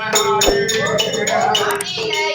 Thank you.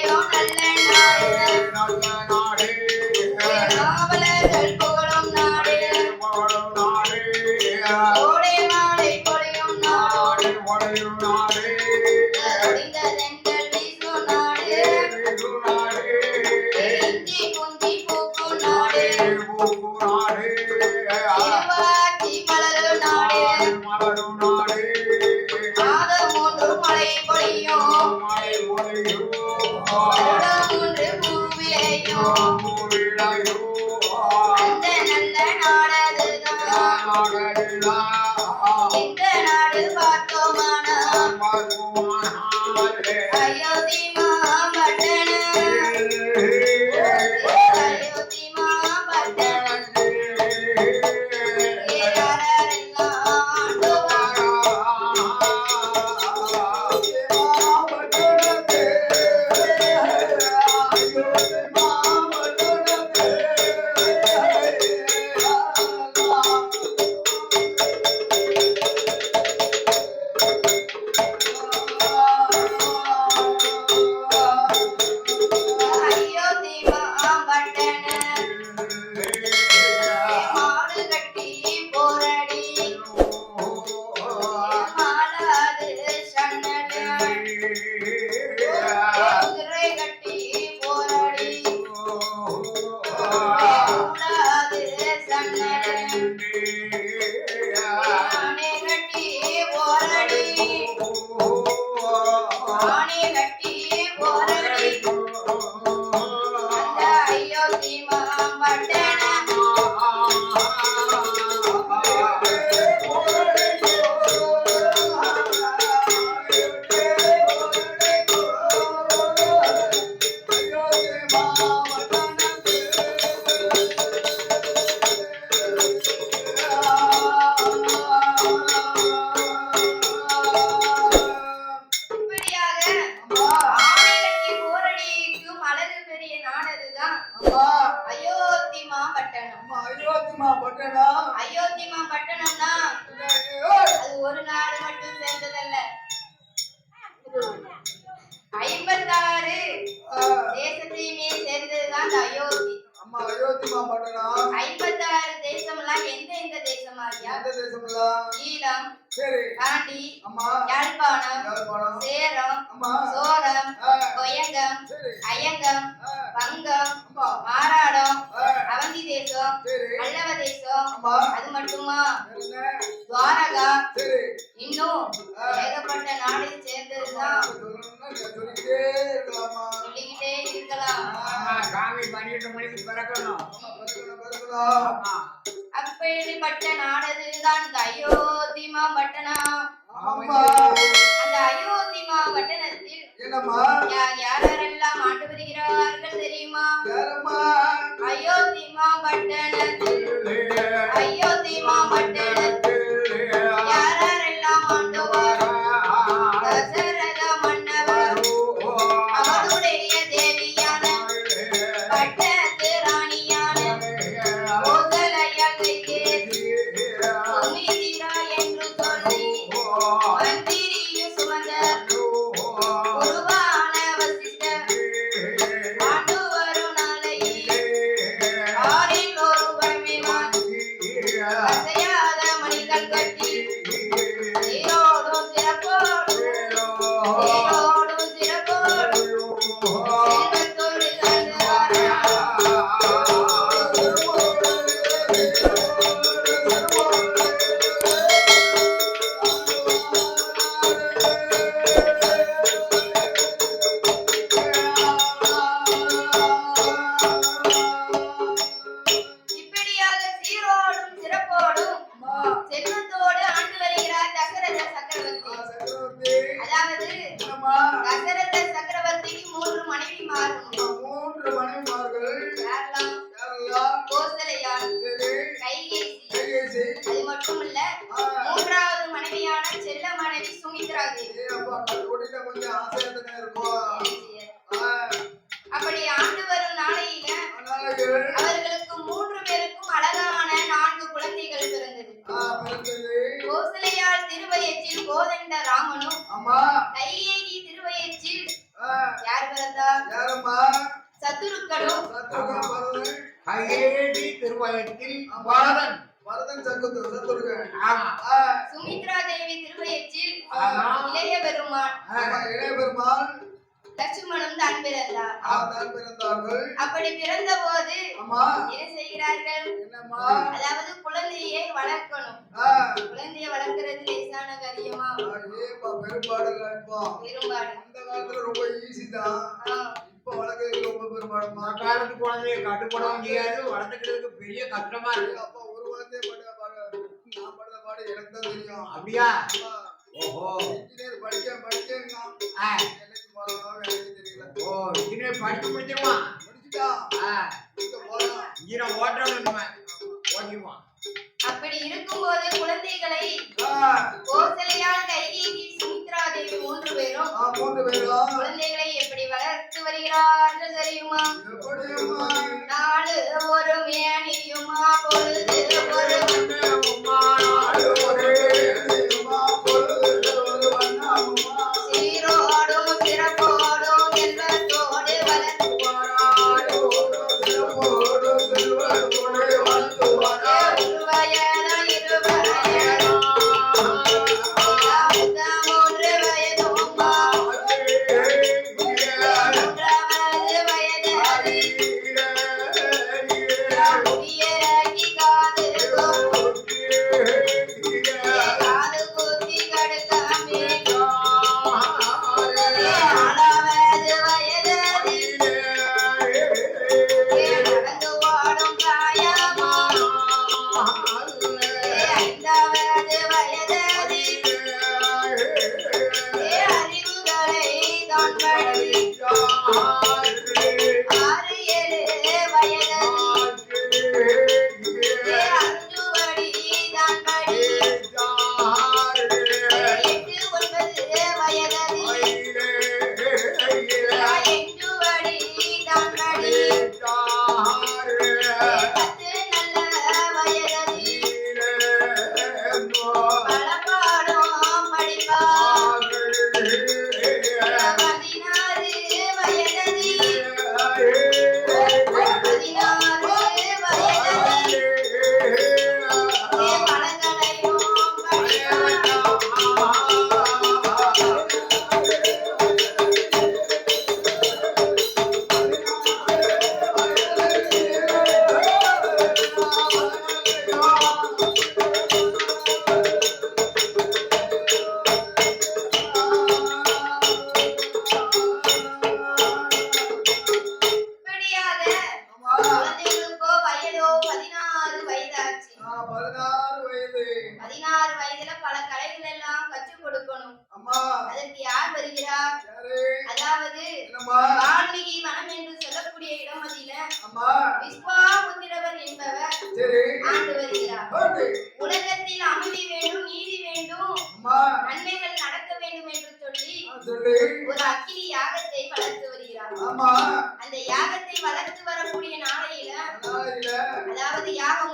பட்ட நாடதுதான் இந்த அயோத்தி மாவட்டனம் அந்த அயோத்தி மாவட்டணத்தில் யார் யாரெல்லாம் ஆண்டு வருகிறார்கள் தெரியுமா? அயோத்தி மாவட்டணத்தில் அயோத்தி மாவட்டணம் அப்படி ஆண்டு வரும் நாளையில அவர்களுக்கு மூன்று பேருக்கும் அழகான நான்கு குழந்தைகள் பிறந்தது. கோசலையால் திருவயத்தில் கோதண்ட ராமனும் கையேகி திருவயத்தில் யார் பிறந்தா? சத்துருக்களும் சுமித்ரா தேவி திருவயத்தில் ஆமா. இளைய பெருமான் ஆமா, இளைய பெருமாள். லட்சுமணன் தான் பிறந்தார். தான் பிறந்தார்கள். அப்படி பிறந்த போது என்ன செய்கிறார்கள்? அதாவது குழந்தையை வளர்க்கணும். ஆ, குழந்தையை வளர்க்கறது லேசான காரியமா? பெரும்பாடுகள்ப்பா பெரும்பாடு. அந்த காலத்துல ரொம்ப ஈஸி தான். ஆ, இப்ப வளர்க்கறதுக்கு ரொம்ப பெரும்பாடுமா? காலத்து குழந்தைய கட்டுப்பட முடியாது வளர்த்துக்கிறதுக்கு பெரிய கஷ்டமா இருக்கு. வார்த்தையை பட பாடு நான் படுற பாடு எனக்கு தான் தெரியும். அப்படியா? ஓஹோ. இன்ஜினியர் படிக்க படிக்கங்க ஆ, எனக்கு போறோம் எனக்கு தெரியல. ஓ இன்ஜினியர் படிச்சு முடிச்சிருவான். படிச்சுட்டா ஆ, இங்க போறான் இன்ஜினியர் ஓட்டணும் ஓட்டிடுவான். அப்படி இருக்கும்போது குழந்தைகளை கோசலையால் கைகேயி சுமித்ரா தேவி மூன்று பேரும் மூன்று பேரும். குழந்தைகளை எப்படி வளர்த்து வருகிறார்கள் தெரியுமா? நாடு ஒரு மேனியுமா? பொழுது ஒரு நாடு ஒரே. சீரோடும் சிறப்போடும் செல்வத்தோடு வளர்த்து வாராயோ, சிறப்போடு செல்வத்தோடு ஒரு அக்கினி யாகத்தை வளர்த்து வருகிறார். அந்த யாகத்தை வளர்த்து வரக்கூடிய நாளையில. அதாவது யாகம்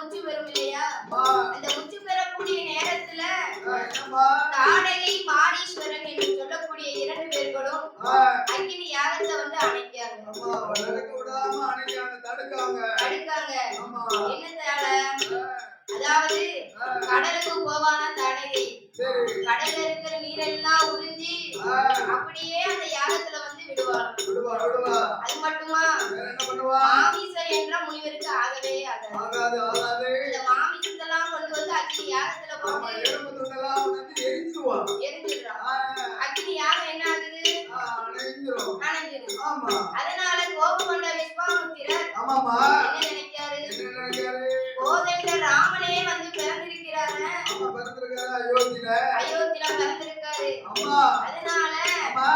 யாகத்துல ஆமா போட்டு எலும்பு துண்டெல்லாம் வந்து அக்கினி யாகம் என்ன ஆகுது? அணைஞ்சிரும் ஆமா. அதனால கோபம் கொண்ட விஸ்வாமுத்திரர் ஆமாமா என்ன நினைக்காரு கோதண்ட ராமனே வந்து பிறந்திருக்கிறாரு? ஆமா பிறந்திருக்காரு அயோத்தியில. அயோத்தியில பிறந்திருக்காரு. அம்மா அதனால அம்மா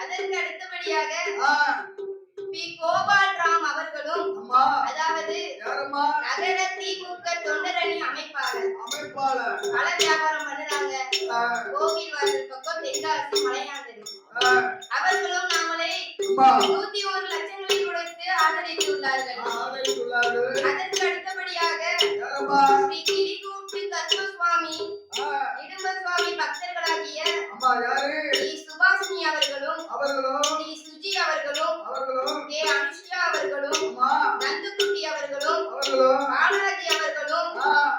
அதற்கு அடுத்தபடியாக பி. கோபால்ராம் அவர்களும் அதாவது நகர திமுக தொண்டரணி அமைப்பாளர். அமைப்பாளர். பல வியாபாரம் அவர்களும் அவர்களும் ஸ்ரீ சுஜி அவர்களும் கே அவர்களும் நந்துக்குட்டி அவர்களும்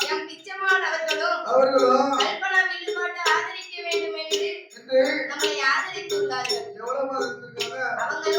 எம் பிச்சமான் அவர்களும் ஈடுபாட்டு ஆதரிக்க வேண்டும் என்று நம்மை ஆதரித்துள்ளார்கள். எவ்வளவு அவங்க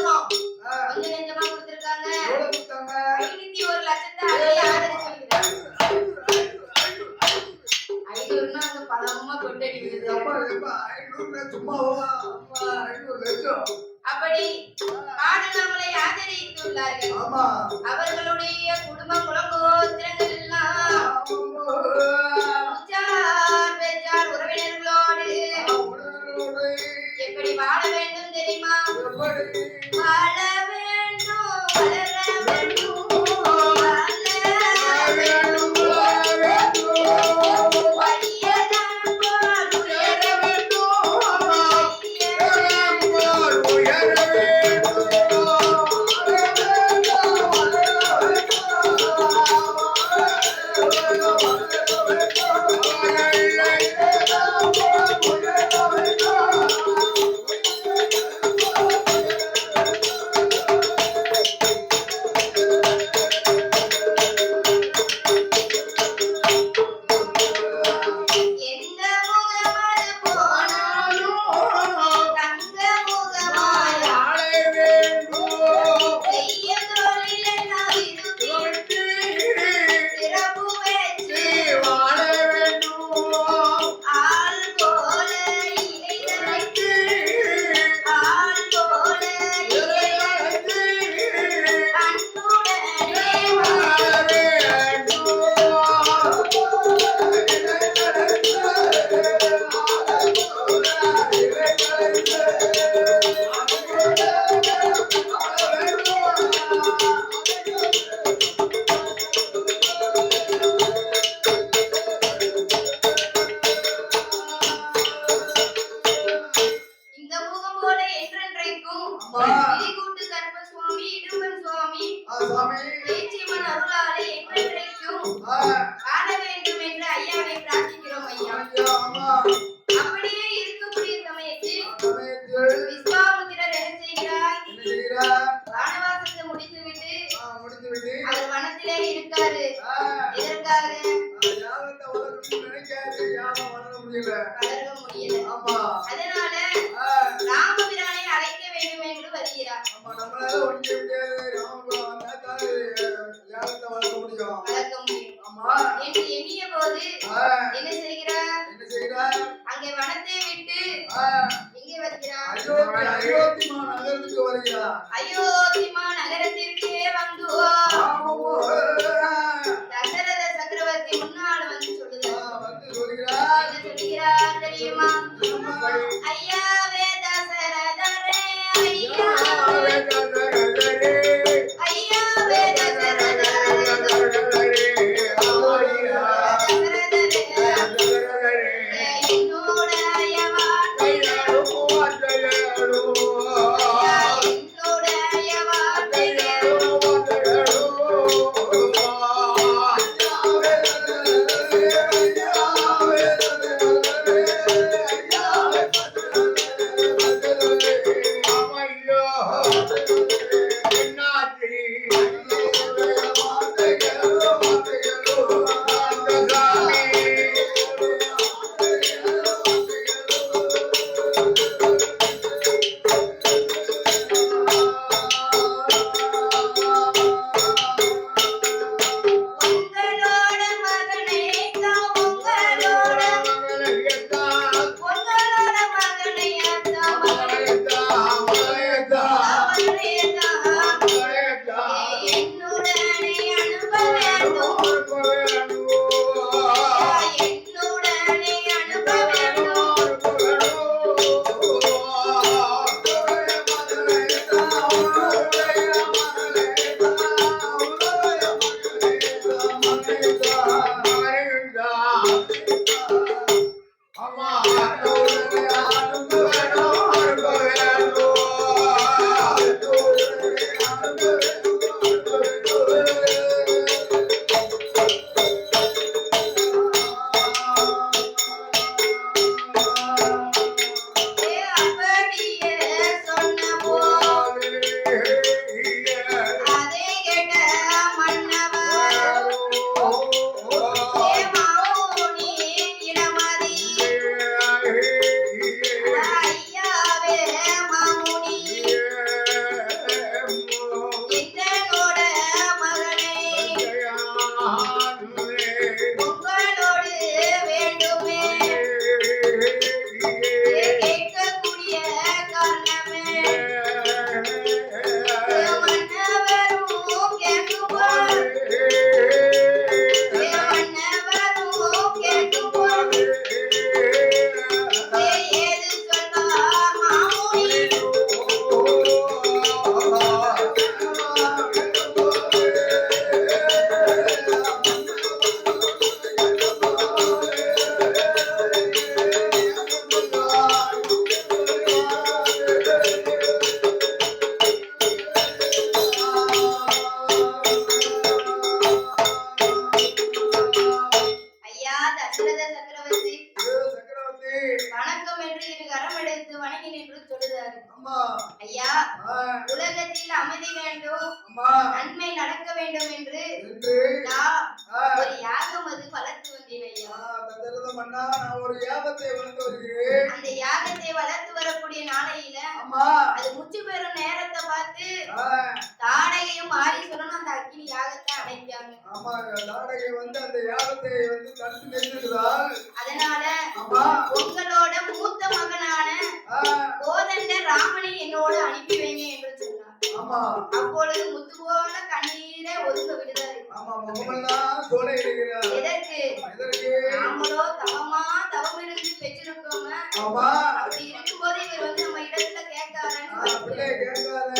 ஆமா முகமெல்லாம் சோலை இருக்கிறார் எதற்கு? இதற்கு நாமளோ தவமா தவம் இருந்து பெற்றிருக்கோம? ஆமா. அப்படி இருக்கும்போது இவர் வந்து நம்ம இடத்துல கேட்காரன்னு பிள்ளை கேட்காத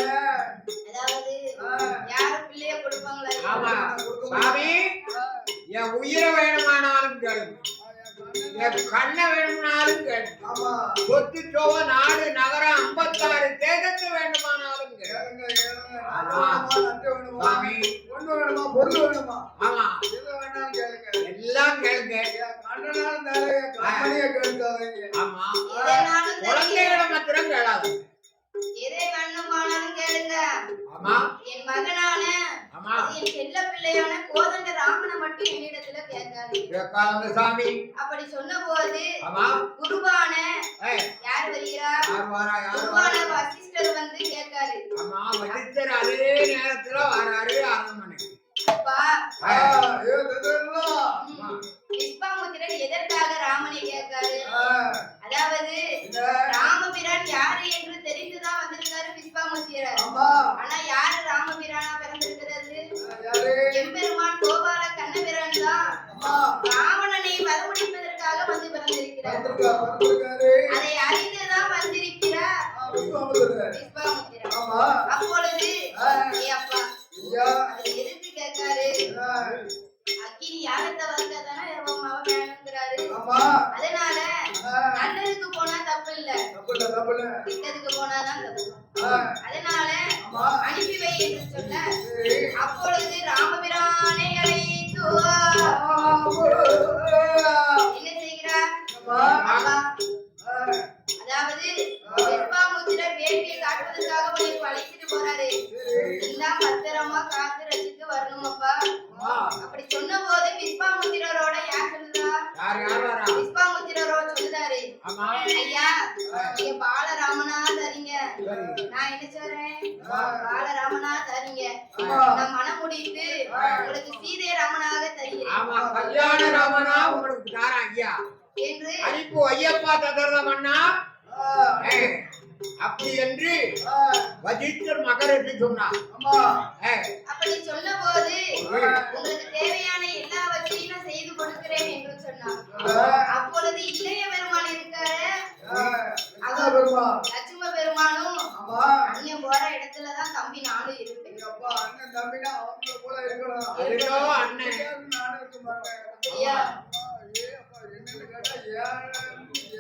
அதாவது பிள்ளைய கொடுப்பாங்களா? ஆமா. சாமி என் உயிரை வேணுமானாலும் கேளுங்க. கண்ணை வேணுமானாலும் கேளுங்க சொத்து சோவ நாடு நகரம் ஐம்பத்தாறு தேசத்து வேண்டுமானாலும் கேளுங்க கேளுங்க. கேளுங்க பொருள் வேணுமா? ஆமா. கேளுங்க. எல்லாம் கேளுங்க. கண்ணனாலும் கேட்காதீங்க ஆமா. குழந்தைகளை மாத்திரம் கேளாது எதை வேணுமானாலும் கேளுங்க. ஆமா. என் மகனான ஆமா. என் செல்ல பிள்ளையான கோதண்ட ராமனை மட்டும் என்னிடத்துல கேட்காது சாமி. அப்படி சொன்ன போது குருவான ஏய். யார் வருகிறா யார் வாரா யார் குருவான வசிஷ்டர் வந்து கேட்காரு ஆமா வசிஷ்டர் அதே நேரத்துல வராரு அரண்மனைக்கு. ராவணனை வரமுடிப்பதற்காக வந்து பிறந்திருக்கிறார் காட்டுவதற்காக உன்னை அழைச்சிட்டு போறாரு நீதான் பத்திரமா காத்து ரசித்து வரணும் அப்பா ஆமா அப்படி சொன்ன போது விஸ்வாமுத்திரரோட யார் சொல்லுதா? விஸ்வாமுத்திரரோட சொல்லுதாரு. ஐயா நீங்க பாலராமனா தரீங்க நான் என்ன சொல்றேன்? பாலராமனா தரீங்க. நான் மனம் முடித்து உங்களுக்கு சீதை ராமனாக தருகிறேன் ஆமா கல்யாண ராமனா உங்களுக்கு தாரா ஐயா? என்று அனுப்பு ஐயப்பா ஏய், அப்படி என்று ஆ, வஜிஷ்டர் மகருக்கு சொன்னார் அப்படி சொன்ன போது உங்களுக்கு தேவையான எல்லாவற்றையும் நான் செய்து கொடுக்கிறேன் என்று சொன்னார் அப்பொழுது இளைய பெருமான் இருக்காரு லட்சும பெருமானும் அண்ணன் போற இடத்துலதான் தம்பி நானும் இருப்பேன் அண்ணன் தம்பினா அவங்கள போல இருக்கணும் அண்ணன் நானும் இருக்க மாட்டேன் ஐயா. ஏழு, ஏழு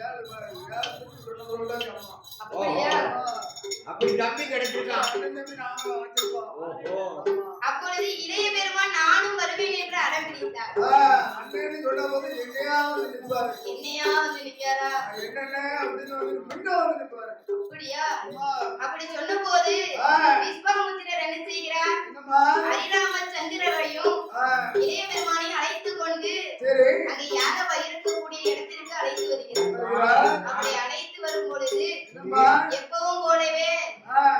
ஏழு அப்படி தம்பி கிடைச்சிருக்கான். அப்பொழுது இளைய பெருமான் நானும் வருவேன் என்று அடம் பிடித்தார் ஆ, அண்ணன்னு சொன்னபோது எங்கேயாவது நிற்பாரு. என்னையா வந்து நிக்காரா என்னென்ன அப்படின்னு வந்து பின்ன வந்து நிற்பாரு. அப்படியா? அம்மா, அப்படி சொன்ன போது விஸ்வாமுத்திரர் என்ன செய்கிறார்? என்னம்மா? ஹரிராமச்சந்திரரையும் ஆ, இளைய பெருமானை அழைத்து கொண்டு சரி. அங்கே யாக இருக்கக்கூடிய இடத்திற்கு அழைத்து வருகிறார். வருகிறா? அப்படி அழைத்து வரும் பொழுது? எப்பவும் போலவே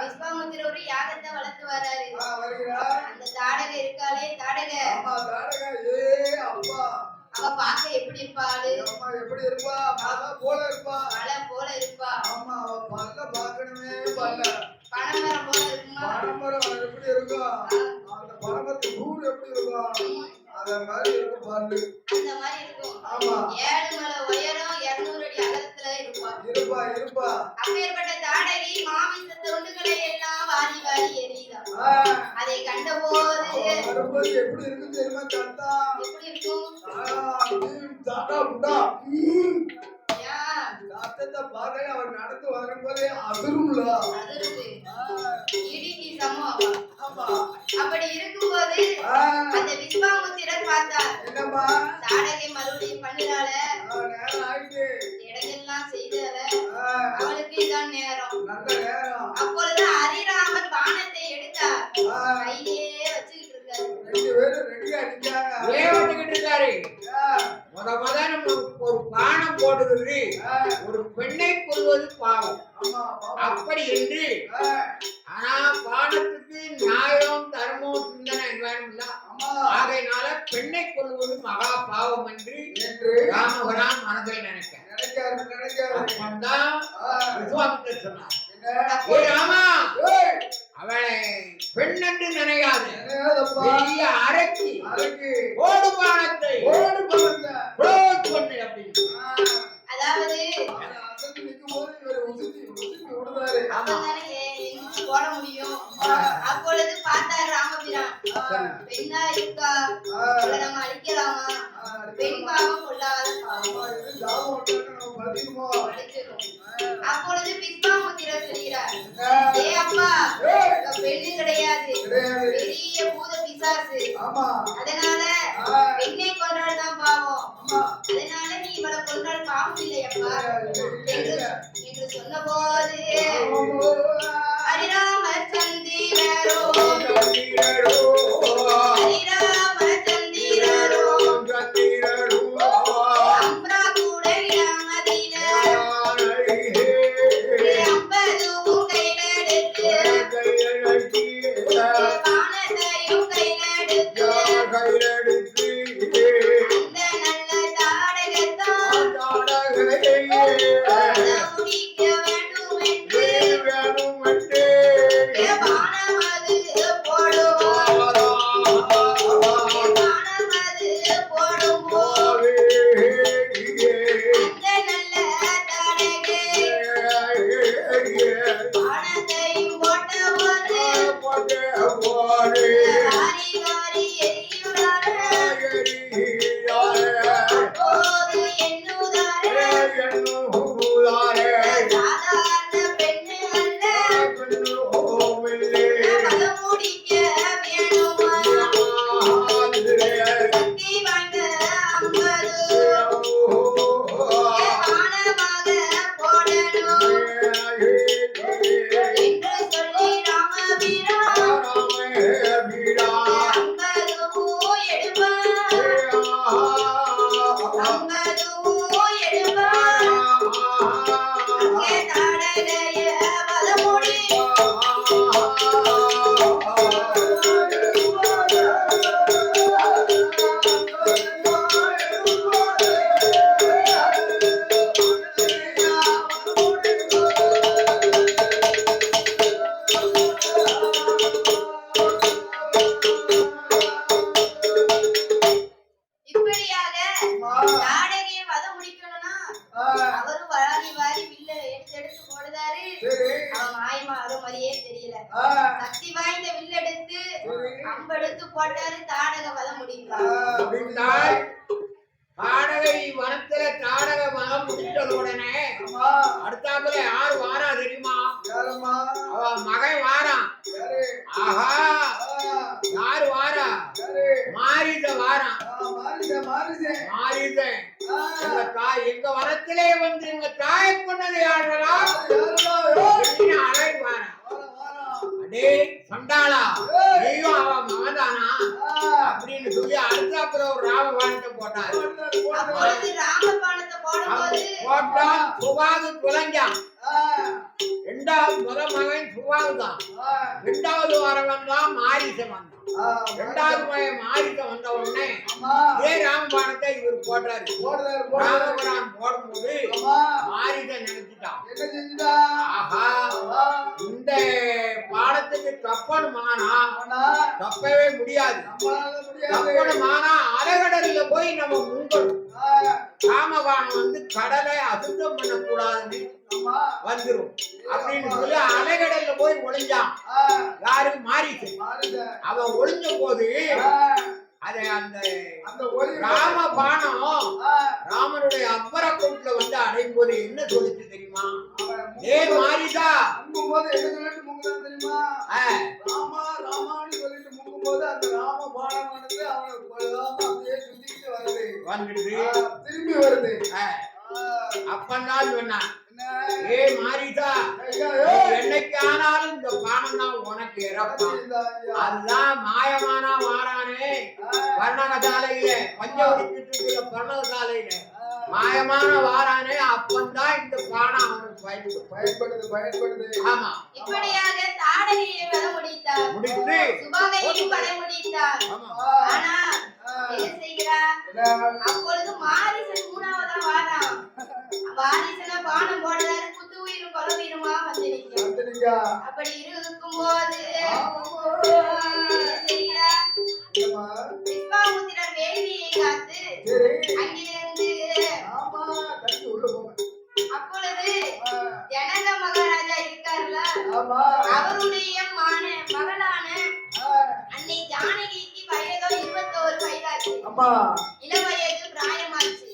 விஸ்வாமுத்திரர் ஒரு யாகத்தை வளர்த்து வராரு? அந்த தாடகை இருக்காளே தாடக. ஆமா, தாடகா, ஏ அப்பா அவ பார்க்க எப்படி இருப்பாளு? அம்மா எப்படி இருப்பா? மலை போல இருப்பா. மலை போல இருப்பா. ஆமா அவ பல்ல பாக்கணுமே பல்ல பனைமரம் போல இருக்குமா? பனைமரம் எப்படி இருக்கும்? அந்த பனைமரத்து நூறு எப்படி இருக்கும்? அத மாதிரி இருக்கும் பல்லு அந்த மாதிரி இருக்கும். ஆமா. ஏழு மலை உயரம் இருநூறு அடி அகலத்துல இருப்பா இருப்பா இருப்பா. அப்பேற்பட்ட தாடகி மாமிச தொண்டுகளை எல்லாம் வாரி வாரி ஆ, அதை கண்டபோது வரும்போது எப்படி இருக்கும் தெரியுமா? தத்தா எப்படி இருக்கும்? தாத்தா புட்டா பார்க்க அவர் நடந்து வரும்போதே அதிரும்ல? இடிக்கு சமம் அப்படி இருக்கும்போது அந்த விஸ்வாமுத்திரர் பார்த்தார். என்னம்மா? தாடகை மறுபடியும் ஆயிட்டு. இடங்கள்லாம் செய்தால அவளுக்கு இதான் நேரம். அப்பொழுது ஹரிராமன் பானத்தை எடுத்தார். கையிலேயே வச்சுக்கிட்டு இருக்காரு ரெண்டு பேரும் ரெடியா நிக்காங்க ஏன் வந்துகிட்டு இருக்காரு? ஆ, முத முத நம்ம ஒரு பானம் போடுகிறது ஆ, ஒரு பெண்ணை கொள்வது பாவம். அப்படி என்று ஆனா பானத்துக்கு நியாயம் தர்மம் சிந்தனை வேணும்ல ஆகையினால பெண்ணை கொள்வது மகா பாவம் என்று என்று ராமபுரான் மனதில் நினைக்க நினைக்காரு நினைக்காரு அப்பந்தான் ஆ, விசுவாமித்தர் சொன்னார். ராமா! அவளை பெண் என்று நினையாது? பெரிய அரைச்சி அரைக்கு. ஓடு பானத்தை ஓடு பாருங்க close பண்ணு அப்படின்னு. ஆ, அதாவது போட முடியும். அப்பொழுது பார்த்தாரு ராமபிரான் பெண்ணா இருக்கா? நம்ம அழிக்கலாமா? பெண் பாவம் கொள்ளாத? அழிச்சிடும் அப்பொழுது விஸ்வாமுத்திரர் சொல்கிறார். ஏ அப்பா பெண்ணு கிடையாது. பெரிய பூத பிசாசு. அதனால பெண்ணை கொன்றால்தான் பாவம். ஆமா. அதனால நீ இவளை கொன்றால் பாவம் இல்ல, இல்ல. என்று சொன்னபோது மகன் சுபாது தான் ரெண்டாவது வரவன் தான் மாரிசன் வந்தான் ரெண்டாவது மகன் மாரிசன் வந்த உடனே இதே ராமபாணத்தை இவர் போட்டாரு ராமபுரான் போடும்போது மாரிசன் நினைச்சிட்டான். ஆஹா. இந்த பாடத்துக்கு தப்பணுமானா ஆனா தப்பவே முடியாது. முடியாது. தப்பணுமானா அலைகடல்ல போய் நம்ம முங்கணும். ராமபாணம் வந்து கடலை அசுத்தம் பண்ணக்கூடாதுன்னு ஆமா வந்துரும். அப்படின்னு சொல்லி அலைகடல்ல போய் ஒளிஞ்சான். ஆ, யாரு மாறிச்சு மாறுத. அவன் ஒளிஞ்ச போது அதை அந்த ராமபாணம் ஆ, ராமனுடைய அப்பர கூட்டுல வந்து அடையும் போது என்ன சொல்லிச்சு தெரியுமா? ஏ மாரிதா. முங்கும்போது என்ன சொல்லிட்டு தெரியுமா? ராமா ராமான்னு சொல்லிட்டு முங்கும்போது அந்த ராம பாடமானது அவனை அப்படியே வருது. வந்துடுது. திரும்பி வருது. அப்பந்தான் சொன்னான்? ஏ மாரிதா. என்னைக்கு ஆனாலும் இந்த பானம் தான் உனக்கு இறப்பா. இந்த ஐயா. அதுதான் மாயமானா வாரானே ஆ, பர்ணகசாலையில பஞ்சவடிச்சிட்டு இருக்கிற பர்ணகசாலையில. மாயமான வாரானே அப்பந்தான் இந்த பானம் அவனுக்கு பயன்படும் பயன்படுது பயன்படுது. ஆமா. இப்படியாக தாடகையை வர முடித்தார். முடித்து சுபாகையும் வர முடித்தார். ஆனா என்ன செய்கிறார்? அப்பொழுது மாரிசன் மூணாவதா வாரான். வாரிசன பானம் போடுறாரு குத்து உயிரும் கொலை உயிருமா வந்து நிற்கும் வந்துடுங்க. அப்படி இருக்கும் போது? விஸ்வாமுத்திரர் வேள்வியை காத்து. அங்கிருந்து. அப்பொழுது ஜனக மகாராஜா இருக்கார்ல. அவருடைய மான மகளான அன்னை ஜானகிக்கு வயதோ இருபத்தோரு வயதாச்சு அம்மா, இளவயது பிராயமாச்சு.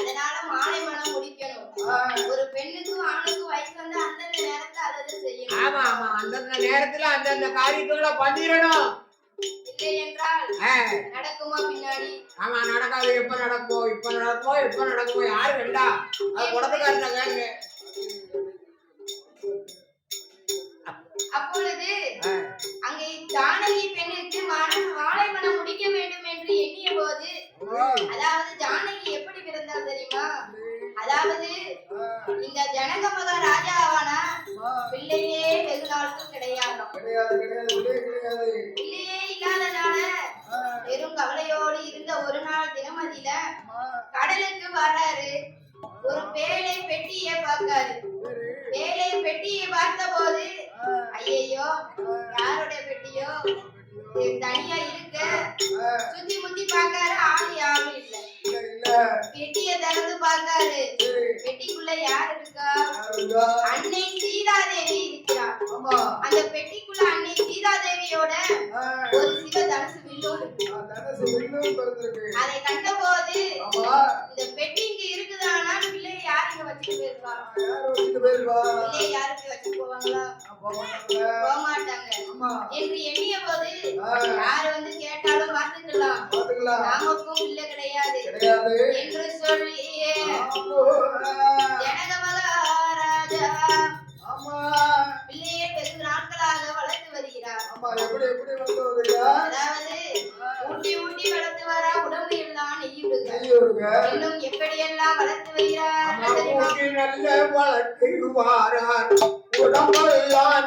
அதனால மாலை மனம் முடிக்கணும். ஒரு பெண்ணுக்கும் ஆணுக்கும் வயசு வந்து அந்தந்த நேரத்துல அதை செய்யணும். ஆமா ஆமா. அந்தந்த நேரத்துல அந்தந்த காரியத்துகளை பண்ணிடணும். இல்லை என்றால் நடக்குமா பின்னாடி? ஆமா நடக்காது. எப்ப நடக்குமோ இப்ப நடக்குமோ எப்ப நடக்குமோ யாரு கண்டா அது குடத்துக்காரன கேளுங்க அப்பொழுது அங்கே ஜானகி பெண்ணிற்கு மனம் மாலை மனம் முடிக்க வேண்டும் என்று எண்ணிய போது அதாவது ஜானகி எப்படி பிறந்தால் தெரியுமா? அதாவது இந்த ஜனக மக ராஜாவானா பிள்ளையே வெகு நாளுக்கும் கிடையாது. பிள்ளையே இல்லாதனால பெரும் கவலையோடு இருந்த ஒரு நாள் தினமதியில கடலுக்கு வர்றாரு. ஒரு பேழை பெட்டியை பார்க்காரு சரி. பேழை பெட்டியை பார்த்தபோது ஐயையோ யாருடைய பெட்டியோ தனியா இருக்கு சுத்தி முத்தி பார்க்காரு ஆளு யாரும் இல்ல. பெட்டியை திறந்து சரி. பெட்டிக்குள்ள யார் இருக்கா? அன்னை என்று எண்ணிய போது யாரு வந்து கேட்டாலும் பார்த்துக்கலாம். நமக்கும் பிள்ளை கிடையாது. என்று சொல்லி. ஜனக மகாராஜா. பிள்ளையை நாட்களாக வளர்த்து வருகிறார்? அதாவது ஊட்டி ஊட்டி வளர்த்து வரா உடம்பு எல்லாம் நெய்யுடுங்க. இன்னும் எப்படியெல்லாம் வளர்த்து வருகிறார் நல்ல உடம்பெல்லாம்